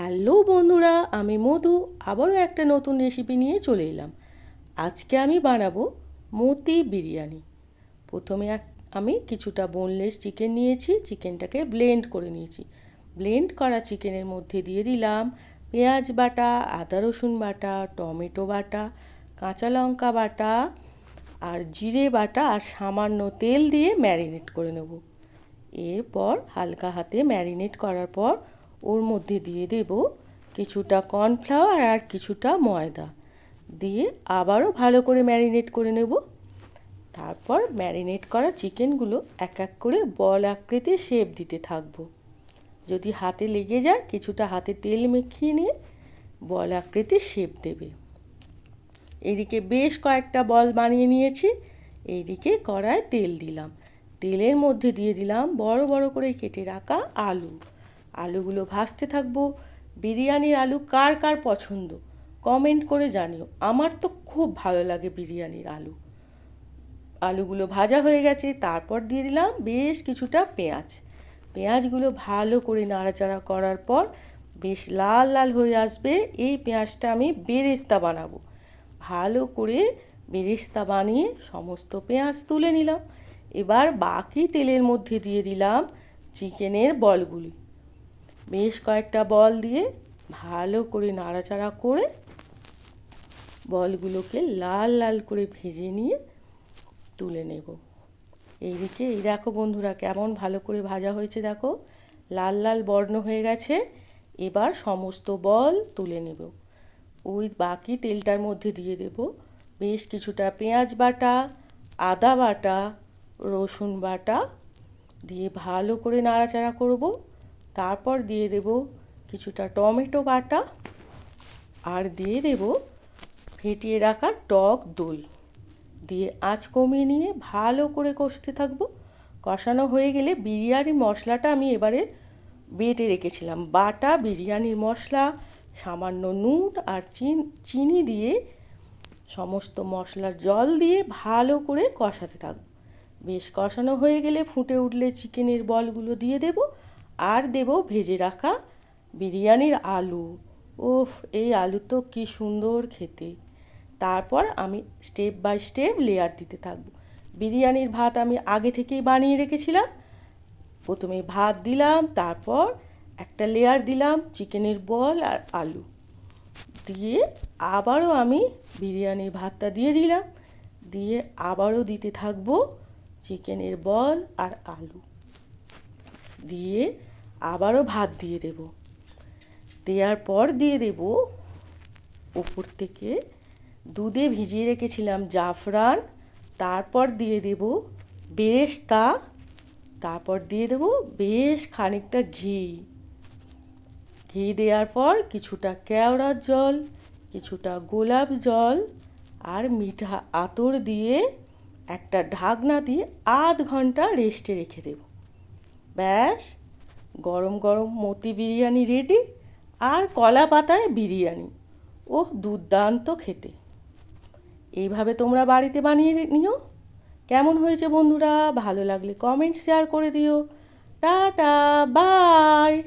Hello বন্ধুরা, আমি মধু, আবারও একটা নতুন রেসিপি নিয়ে চলে এলাম। আজকে আমি বানাবো মতি বিরিয়ানি। প্রথমে আমি কিছুটা বোনলেস চিকেন নিয়েছি চিকেনটাকে ব্লেন্ড করে নিয়েছি। ব্লেন্ড করা চিকেনের মধ্যে দিয়ে দিলাম পেঁয়াজ বাটা, আদা রসুন বাটা, টমেটো বাটা, কাঁচা লঙ্কা বাটা আর জিরে বাটা আর সামান্য তেল দিয়ে ম্যারিনেট করে নেব। এরপর হালকা হাতে ম্যারিনেট করার পর ওর মধ্যে দিয়ে দেব কিছুটা কর্নফ্লাওয়ার আর কিছুটা ময়দা। দিয়ে আবারও ভালো করে ম্যারিনেট করে নেব। তারপর ম্যারিনেট করা চিকেনগুলো এক এক করে বল আকৃতির শেপ দিতে থাকব। যদি হাতে লেগে যায়, কিছুটা হাতে তেল মেখিয়ে নিয়ে বল আকৃতি শেপ দেবে। এদিকে বেশ কয়েকটা বল বানিয়ে নিয়েছি। এইদিকে কড়ায় তেল দিলাম। তেলের মধ্যে দিয়ে দিলাম বড় বড় করে কেটে রাখা আলু। আলুগুলো ভাজতে থাকব। বিরিয়ানির আলু কার কার পছন্দ? কমেন্ট করে জানিও। আমার তো খুব ভালো লাগে বিরিয়ানির আলু। আলুগুলো ভাজা হয়ে গেছে, তারপর দিয়ে দিলাম বেশ কিছুটা পেঁয়াজ। পেঁয়াজগুলো ভালো করে নাড়াচাড়া করার পর বেশ লাল লাল হয়ে আসবে, এই পেঁয়াজটা আমি বেরেস্তা বানাবো। ভালো করে বেরেস্তা বানিয়ে সমস্ত পেঁয়াজ তুলে নিলাম। এবার বাকি তেলের মধ্যে দিয়ে দিলাম চিকেনের বলগুলি। বেশ কয়েকটা বল দিয়ে ভালো করে নাড়াচাড়া করে বলগুলোকে লাল লাল করে ভেজে নিয়ে তুলে নেব। এইদিকে, এই দেখো বন্ধুরা কেমন ভালো করে ভাজা হয়েছে দেখো। লাল লাল বর্ণ হয়ে গেছে। এবার সমস্ত বল তুলে নেব। ওই বাকি তেলটার মধ্যে দিয়ে দেব। বেশ কিছুটা পেঁয়াজ বাটা, আদা বাটা, রসুন বাটা দিয়ে ভালো করে নাড়াচাড়া করব। তারপর দিয়ে দেব কিছুটা টমেটো বাটা আর দিয়ে দেব ফেটিয়ে রাখা টক দই। দিয়ে আঁচ কমিয়ে নিয়ে ভালো করে কষতে থাকব। কষানো হয়ে গেলে বিরিয়ানি মশলাটা আমি এবারে বেটে রেখেছিলাম। বাটা, বিরিয়ানির মশলা, সামান্য নুন আর চিন, চিনি দিয়ে সমস্ত মশলার জল দিয়ে ভালো করে কষাতে থাকব। বেশ কষানো হয়ে গেলে ফুটে উঠলে চিকেনের বলগুলো দিয়ে দেব। আর দেব ভেজে রাখা বিরিয়ানির আলু। ওফ এই আলু তো কি সুন্দর খেতে। তারপর আমি স্টেপ বাই স্টেপ লেয়ার দিতে থাকব। বিরিয়ানির ভাত আমি আগে থেকেই বানিয়ে রেখেছিলাম। প্রথমে ভাত দিলাম, তারপর একটা লেয়ার দিলাম চিকেনের বল আর আলু। দিয়ে আবারও আমি বিরিয়ানির ভাতটা দিয়ে দিলাম। দিয়ে আবারও দিতে থাকব চিকেনের বল আর আলু। দিয়ে আবারও ভাত দিয়ে দেব। দেওয়ার পর দিয়ে দেব ওপর থেকে দুধে ভিজিয়ে রেখেছিলাম জাফরান, তারপর দিয়ে দেব বেরেস্তা, তারপর দিয়ে দেব বেশ খানিকটা ঘি। ঘি দেওয়ার পর কিছুটা কেওড়ার জল, কিছুটা গোলাপ জল আর মিঠা আতর দিয়ে একটা ঢাকনা দিয়ে আধ ঘণ্টা রেস্টে রেখে দেব। ব্যাস গরম গরম মতি বিরিয়ানি রেডি আর কলা পাতায় বিরিয়ানি। ও দুর্দান্ত খেতে। এইভাবে তোমরা বাড়িতে বানিয়ে নিও। কেমন হয়েছে বন্ধুরা? ভালো লাগলে কমেন্ট শেয়ার করে দিও। Tata bye